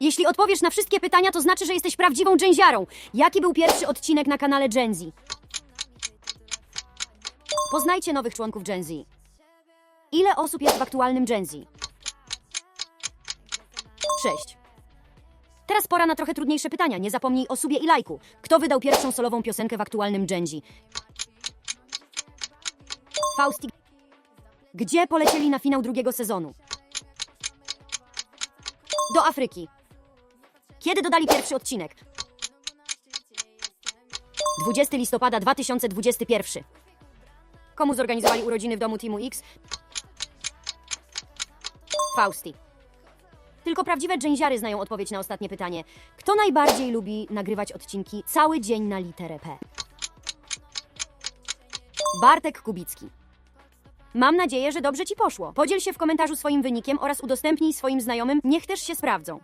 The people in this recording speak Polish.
Jeśli odpowiesz na wszystkie pytania, to znaczy, że jesteś prawdziwą dżęziarą. Jaki był pierwszy odcinek na kanale Gen Z? Poznajcie nowych członków Gen Z. Ile osób jest w aktualnym Gen Z? Sześć. Teraz pora na trochę trudniejsze pytania. Nie zapomnij o subie i lajku. Kto wydał pierwszą solową piosenkę w aktualnym Gen Z? Gdzie polecieli na finał drugiego sezonu? Do Afryki. Kiedy dodali pierwszy odcinek? 20 listopada 2021. Komu zorganizowali urodziny w domu Teamu X? Fausti. Tylko prawdziwe dżęziary znają odpowiedź na ostatnie pytanie. Kto najbardziej lubi nagrywać odcinki cały dzień na literę P? Bartek Kubicki. Mam nadzieję, że dobrze Ci poszło. Podziel się w komentarzu swoim wynikiem oraz udostępnij swoim znajomym, niech też się sprawdzą.